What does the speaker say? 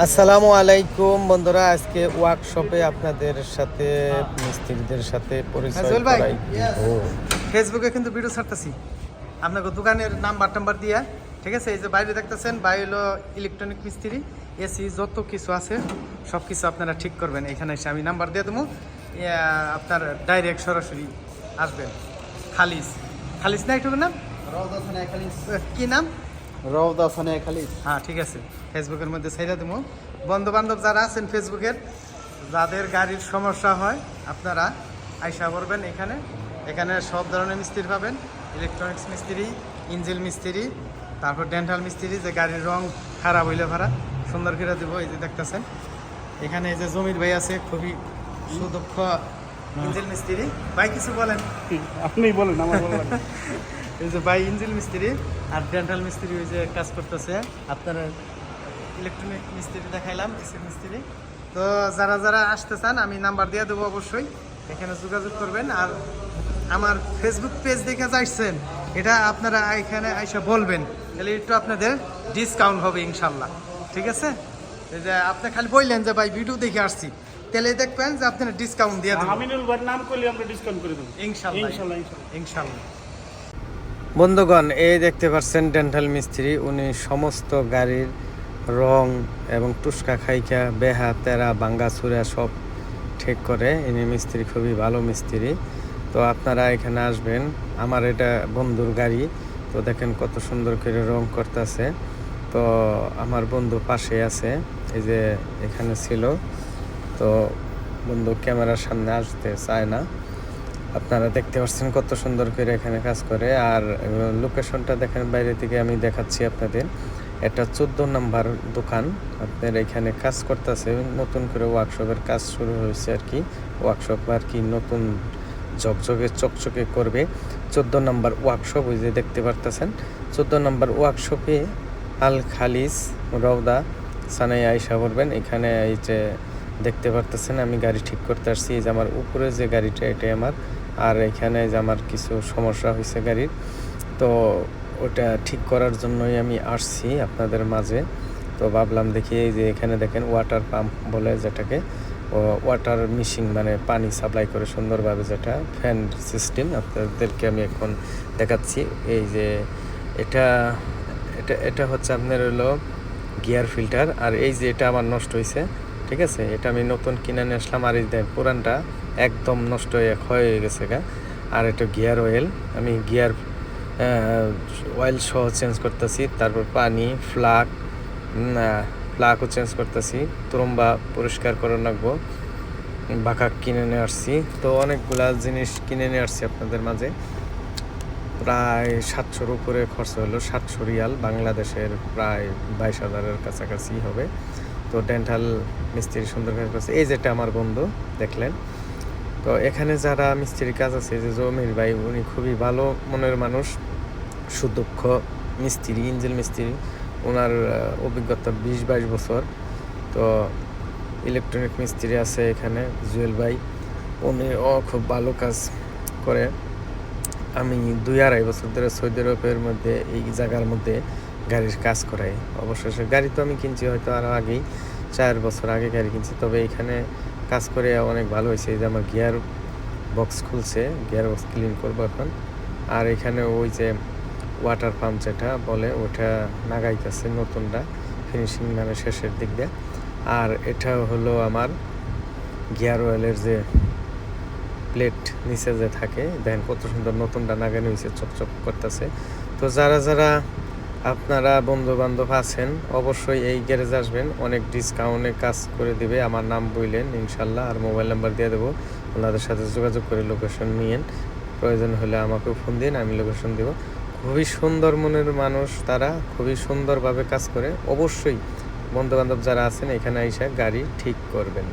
আসসালামু আলাইকুম বন্ধুরা আজকে ওয়ার্কশপে আপনাদের সাথে মিস্ত্রিদের সাথে পরিচয় করাই ফেসবুকে কিন্তু ভিডিও ছাড়তেছি। আপনাকে দোকানের নাম্বার টাম্বার দিয়া ঠিক আছে? এই যে বাইরে দেখতেছেন বাইরে হলো ইলেকট্রনিক মিস্ত্রি এসি যত কিছু আছে সব কিছু আপনারা ঠিক করবেন। এখানে এসে আমি নাম্বার দিয়ে দেবো। আপনার ডাইরেক্ট সরাসরি আসবেন। খালিস। খালিস না একটু নাম? কি নাম? রওদা থানায় খালি হ্যাঁ ঠিক আছে। ফেসবুকের মধ্যে ছেড়ে দেবো বন্ধু বান্ধব যারা আছেন ফেসবুকের যাদের গাড়ির সমস্যা হয় আপনারা আইসা করবেন এখানে। এখানে সব ধরনের মিস্ত্রি পাবেন। ইলেকট্রনিক্স মিস্ত্রি ইঞ্জিল মিস্ত্রি তারপর ডেন্টাল মিস্ত্রি যে গাড়ির রং খারাপ হইলে ভাড়া সুন্দর করে দেবো এই যে দেখতেছেন। এখানে এই যে জমির ভাই আছে খুবই সুদক্ষ ইঞ্জিল মিস্ত্রি। ভাই কিছু বলেন? আপনি বলেন আমার বলা লাগবে না। এই যে বাই ইঞ্জিল মিস্ত্রি আর ডেন্টাল মিস্ত্রি ওই যে কাজ করতেছে। আপনারা ইলেকট্রনিক মিস্ত্রি দেখাইলাম এসি মিস্ত্রি। তো যারা যারা আসতে চান আমি নাম্বার দিয়ে দেবো অবশ্যই। এখানে যোগাযোগ করবেন আর আমার ফেসবুক পেজ দেখে যাচ্ছেন এটা আপনারা এখানে এসে বলবেন। তাহলে একটু আপনাদের ডিসকাউন্ট হবে ইনশাল্লাহ। ঠিক আছে? এই যে আপনি খালি বললেন যে ভাই ভিডিও দেখে আসছি। তাহলে দেখবেন যে আপনারা ডিসকাউন্ট দিয়ে দেবেন আমিনুল ভাইয়ের নাম করলে আমরা ডিসকাউন্ট করে দেবো। ইনশাল্লাহ ইনশাল্লাহ। ইনশাল্লাহ। বন্ধুগণ, এই দেখতে পাচ্ছেন ডেন্টাল মিস্ত্রি। উনি সমস্ত গাড়ির রং এবং টুসকা খাইকা বেহা, তেরা, বাঙ্গা চূড়া সব ঠিক করে। ইনি মিস্ত্রি, খুবই ভালো মিস্ত্রি। তো আপনারা এখানে আসবেন। আমার এটা বন্ধুর গাড়ি। তো দেখেন কত সুন্দর করে রং করতেছে। তো আমার বন্ধু পাশে আছে। এই যে এখানে ছিল। তো বন্ধু ক্যামেরার সামনে আসতে চায় না। আপনারা দেখতে পাচ্ছেন কত সুন্দর করে এখানে কাজ করে। আর লোকেশনটা দেখেন, বাইরে থেকে আমি দেখাচ্ছি আপনাদের। এটা চোদ্দ নাম্বার দোকান। আপনার এখানে কাজ করতেছে, নতুন করে ওয়ার্কশপের কাজ শুরু হয়েছে আর কি। ওয়ার্কশপ আর কি নতুন ঝকঝকে, চকচকে করবে। চোদ্দ নাম্বার ওয়ার্কশপ ওই যে দেখতে পারতেছেন। চোদ্দ নাম্বার ওয়ার্কশপে আল খালিস, রওদা সানাই আইসা করবেন এখানে এই যে দেখতে পারতেছেন, আমি গাড়ি ঠিক করতে আসছি। এই যে আমার উপরে যে গাড়িটা, এটাই আমার আর এখানে যে আমার কিছু সমস্যা হয়েছে গাড়ির, তো ওটা ঠিক করার জন্যই আমি আসছি আপনাদের মাঝে। তো ভাবলাম দেখি এই যে এখানে দেখেন ওয়াটার পাম্প বলে যেটাকে ওয়াটার মিশিং মানে পানি সাপ্লাই করে সুন্দরভাবে যেটা ফ্যান সিস্টেম আপনাদেরকে আমি এখন দেখাচ্ছি। এই যে এটা এটা এটা হচ্ছে আপনার হলো গিয়ার ফিল্টার আর এই যে এটা আমার নষ্ট হয়েছে ঠিক আছে? এটা আমি নতুন কিনে নিয়ে আসলাম। আর এই পুরানটা একদম নষ্ট হয়ে ক্ষয় হয়ে গেছে গা। আর এটা গিয়ার অয়েল। আমি গিয়ার অয়েল সহ চেঞ্জ করতেছি। তারপর পানি, ফ্লাক ফ্লাকও চেঞ্জ করতেছি। তুরম্বা পরিষ্কার করে রাখব। বাঁকা কিনে নিয়ে আসছি। তো অনেকগুলা জিনিস কিনে নিয়ে আসছি আপনাদের মাঝে। প্রায় সাতশোর উপরে খরচ হলো। সাতশো রিয়াল। বাংলাদেশের প্রায় বাইশ হাজারের কাছাকাছি হবে। তো ডেন্টাল মিস্ত্রি সুন্দর কাজ করছে। এই যেটা আমার বন্ধু, দেখলেন। তো এখানে যারা মিস্ত্রির কাজ আছে, যে জমির ভাই, উনি খুবই ভালো মনের মানুষ, সুদক্ষ মিস্ত্রি, ইঞ্জিল মিস্ত্রি। ওনার অভিজ্ঞতা বিশ বাইশ বছর। তো ইলেকট্রনিক মিস্ত্রি আছে এখানে, জুয়েল ভাই। উনি ও খুব ভালো কাজ করে। আমি দুই আড়াই বছর ধরে সৌদি আরবের মধ্যে, এই জায়গার মধ্যে গাড়ির কাজ করাই। অবশেষে গাড়ি তো আমি কিনছি হয়তো আরও আগেই, চার বছর আগে গাড়ি কিনছি। তবে এখানে কাজ করে অনেক ভালো হয়েছে। এই যে আমার গিয়ার বক্স খুলছে, গিয়ার বক্স ক্লিন করব এখন। আর এখানে ওই যে ওয়াটার পাম্প যেটা বলে, ওটা নাগাইতেছে নতুনটা ফিনিশিং মানে শেষের দিক দিয়ে। আর এটা হলো আমার গিয়ার অয়েলের যে প্লেট নিচে যে থাকে, দেখেন কত সুন্দর নতুনটা নাগানো হয়েছে, চকচক করতেছে। তো যারা যারা আপনারা বন্ধু বান্ধব আছেন, অবশ্যই এই গ্যারেজ আসবেন। অনেক ডিসকাউন্টে কাজ করে দিবে। আমার নাম বললেন ইনশাল্লাহ আর মোবাইল নাম্বার দিয়ে দেবো। ওনাদের সাথে যোগাযোগ করে লোকেশন নিয়েন। প্রয়োজন হলে আমাকে ফোন দিন, আমি লোকেশন দেব। খুবই সুন্দর মনের মানুষ তারা, খুবই সুন্দরভাবে কাজ করে। অবশ্যই বন্ধু বান্ধব যারা আছেন, এখানে এসে গাড়ি ঠিক করবেন।